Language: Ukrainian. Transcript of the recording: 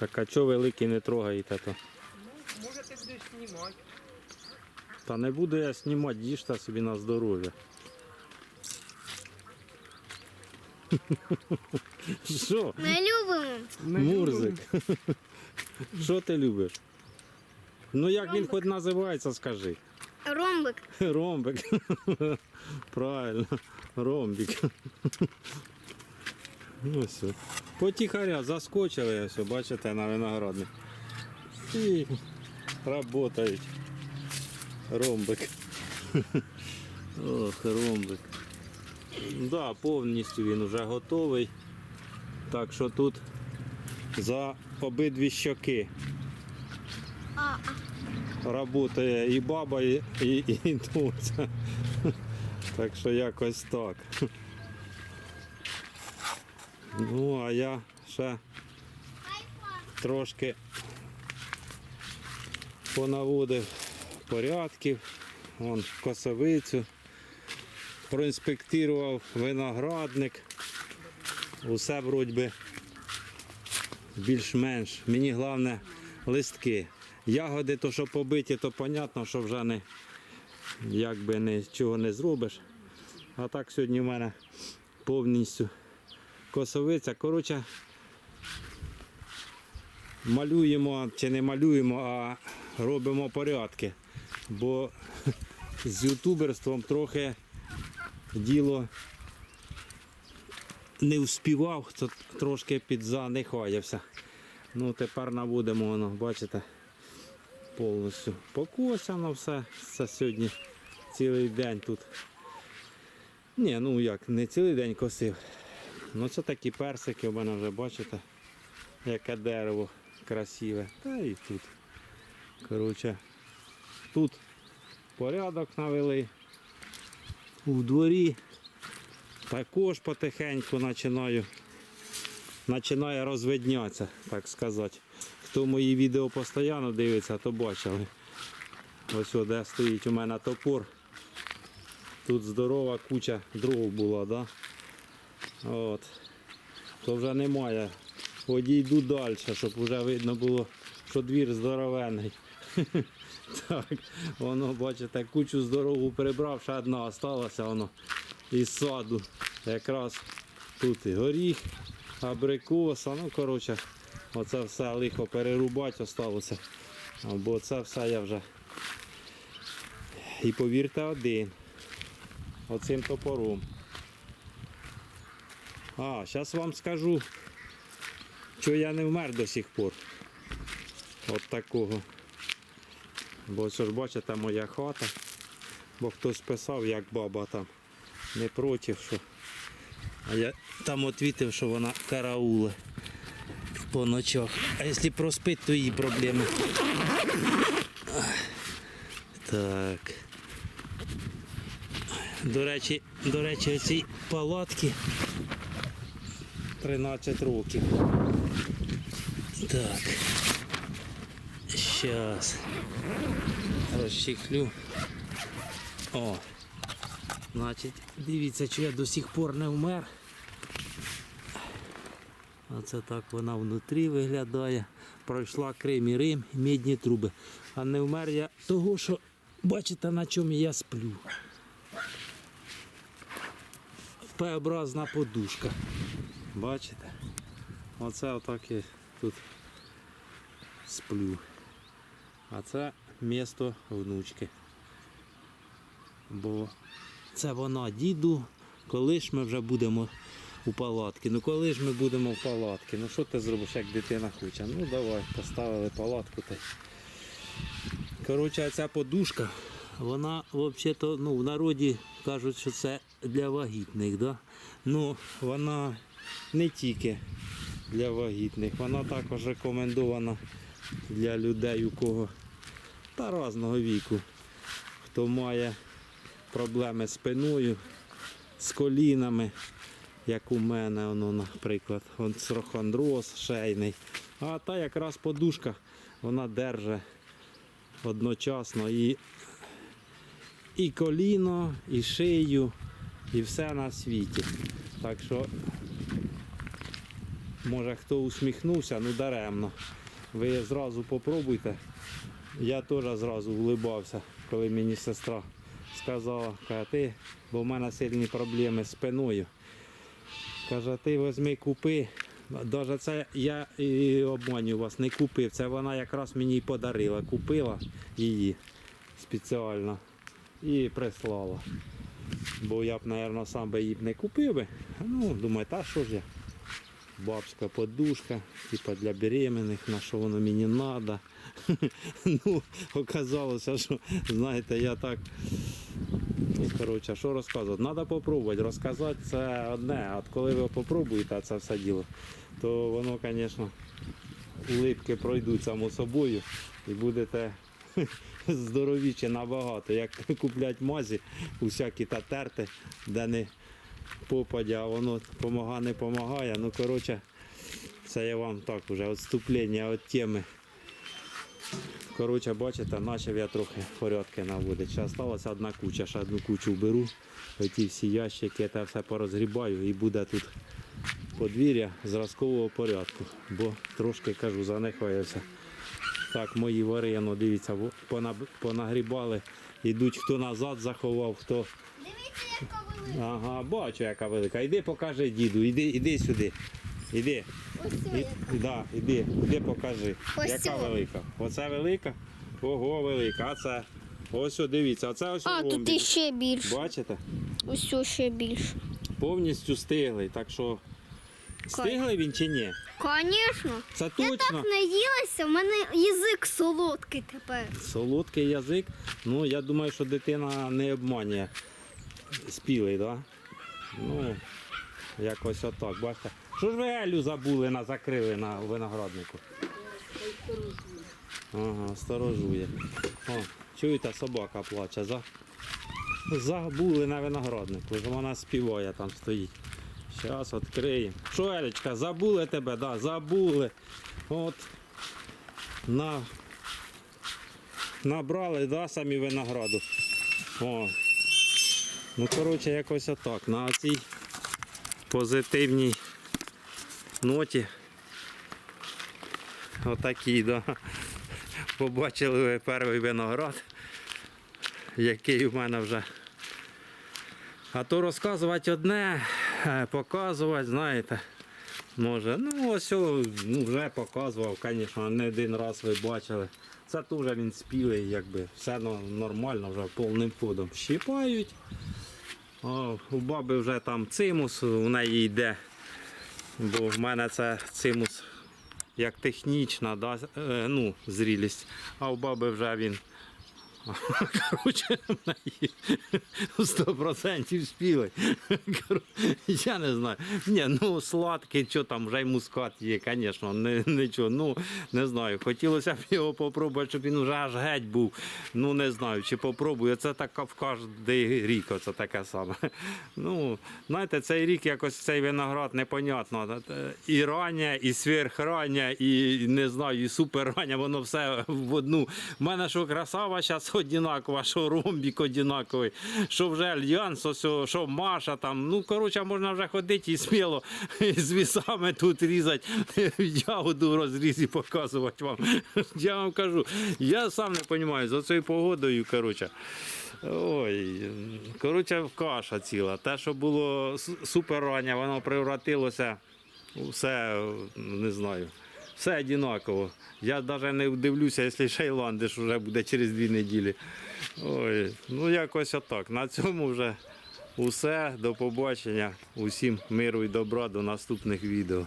Так а чого великий не трогаєте то? Ну, може ти будеш знімати. Та не буду я знімати, їжте собі на здоров'я. Що? Ми любимо. Мурзик. Що ти любиш? Ну як він хоч називається, скажи. Ромбик. Ромбик. Правильно. Ромбик. Ну все. Потихаря заскочили, ось, бачите, на виноградник. І працюють. Ромбик. Ох, ромбик. Да, повністю він вже готовий. Так що тут за обидві щоки Работає і баба, і, і, і доця. Так що якось так. Ну, а я ще трошки понаводив порядків, вон косовицю, проінспектував виноградник. Усе вроді би більш-менш. Мені головне листки. Ягоди, то що побиті, то понятно, що вже не якби нічого не зробиш. А так сьогодні в мене повністю косовиця. Коротше, малюємо чи не малюємо, а робимо порядки. Бо з ютуберством трохи діло не вспівав, то трошки підзанихаєвся. Ну тепер наводимо воно, бачите, повністю покосано все. Це сьогодні цілий день тут. Ні, ну як, не цілий день косив. Ну це такі персики у мене вже бачите, яке дерево красиве. Та і тут. Коротше, тут порядок навели. У дворі також потихеньку починаю починає розвиднятися, так сказати. Хто мої відео постійно дивиться, то бачили. Ось о, де стоїть у мене топор. Тут здорова куча дров була, да? От. То вже немає. Одійду далі, щоб вже видно було, що двір здоровенний. Так, воно, бачите, кучу здорову прибрав, ще одна осталася воно із саду. Якраз тут і горіх, абрикоса, ну коротше, оце все лихо перерубати осталося. Бо це все я вже. І повірте один. Оцим топором. А, зараз вам скажу, що я не вмер до сих пор. От такого. Бо це ж бачите, моя хата. Бо хтось писав, як баба там не проти, що. А я там відвітив, що вона карауле по ночах. А якщо проспить, то її проблеми. Так. До речі, до речі, ці палатки 13 років. Так. Щас. Розчехлю. О. Значить, дивіться, що я до сих пор не вмер. Оце так вона внутрі виглядає. Пройшла Крим і Рим, мідні труби. А не вмер я того, що бачите, на чому я сплю. П-образна подушка. Бачите? Оце отак я тут сплю. А це місто внучки. Бо це вона діду, коли ж ми вже будемо у палатки. Ну коли ж ми будемо в палатки? Ну що ти зробиш, як дитина хоче? Ну давай, поставили палатку. Й. Коротше, ця подушка, вона взагалі-то ну, в народі кажуть, що це для вагітних. Да? Ну, вона не тільки для вагітних, вона також рекомендована для людей, у кого та різного віку, хто має проблеми з спиною, з колінами, як у мене, воно, наприклад, онцрохондроз шейний. А та якраз подушка, вона держить одночасно і, і коліно, і шию, і все на світі. Так що може хто усміхнувся, ну даремно. Ви зразу попробуйте. Я теж зразу влибався, коли мені сестра сказала, каже, ти, бо в мене сильні проблеми з спиною. Каже, ти візьми, купи. Даже це я і обманю вас, не купив. Це вона якраз мені й подарила. Купила її спеціально і прислала. Бо я б, мабуть, сам би її не купив. Ну, думаю, та що ж я? Бабська подушка, типа для беременних, на що воно мені треба. Ну, оказалося, що, знаєте, я так. Ну, коротше, що розказувати? Треба попробувати. Розказати це одне, от коли ви попробуєте це все діло, то воно, звісно, улипки пройдуть само собою і будете здоровіші набагато. Як куплять мазі, усякі та терти, де не попадя, воно допомагає, не допомагає. Ну, коротше, це я вам так уже відступлення від теми. Коротше, бачите, почав я трохи порядки наводити. Ще залишилася одна куча, ще одну кучу вберу. Оті всі ящики, я все порозгрібаю і буде тут подвір'я зразкового порядку. Бо трошки кажу, занехаюся. Так, мої вари, ну дивіться, понагрібали. Ідуть хто назад заховав, хто. Дивіться, яка. Ага, бачу, яка велика. Іди покажи діду, іди, іди сюди. Іди. Ось І, це яка. да, іди, іди покажи. Ось яка цього. велика? Оце велика? Ого, велика. А це. Ось, о, дивіться, оце ось А, тут ромбі. іще більше. Бачите? Ось ось ще більше. Повністю стиглий. Так що. Стиглий він чи ні? Звісно. Це Я точно. так наїлася, в мене язик солодкий тепер. Солодкий язик. Ну, я думаю, що дитина не обманює. Спілий, так? Да? Ну, якось отак, бачите. Що ж ви Елю забули на закрили на винограднику? Ага, сторожує. О, чуєте, собака плаче. За... Забули на винограднику. Вона співає там стоїть. Зараз відкриємо. Що, Елечка, забули тебе, да, забули. От. На набрали да, самі винограду. О. Ну, коротше, якось отак. На цій позитивній ноті. Отакій, да. Побачили ви перший виноград, який у мене вже. А то розказувати одне, е, показувати, знаєте. Може, ну ось ну, вже показував, звісно, не один раз ви бачили. Це теж він спілий, якби все нормально, вже повним ходом. Щіпають. У баби вже там цимус у неї йде. Бо в мене це цимус як технічна да, е, ну, зрілість, а у баби вже він. Коротше, в неї 100% спілий. Коротше, Я не знаю. Ні, ну сладкий, що там, вже й мускат є, звісно, не, нічого. Ну, не знаю. Хотілося б його попробувати, щоб він вже аж геть був. Ну, не знаю, чи попробую. Це так в кожен рік, оце таке саме. Ну, знаєте, цей рік якось цей виноград непонятно. І рання, і сверхрання, і не знаю, і суперрання, воно все в одну. У мене що красава зараз одинакова, що ромбік одинаковий, що вже альянс, що Маша там. Ну, коротше, можна вже ходити і сміло з вісами тут різати, ягоду в розрізі показувати вам. Я вам кажу, я сам не розумію, за цією погодою, коротше. Ой, коротше, каша ціла. Те, що було супер рання, воно превратилося все, не знаю, все однаково. Я навіть не дивлюся, якщо Шейландиш вже буде через дві неділі. Ой, ну якось отак. На цьому вже усе. До побачення. Усім миру і добра до наступних відео.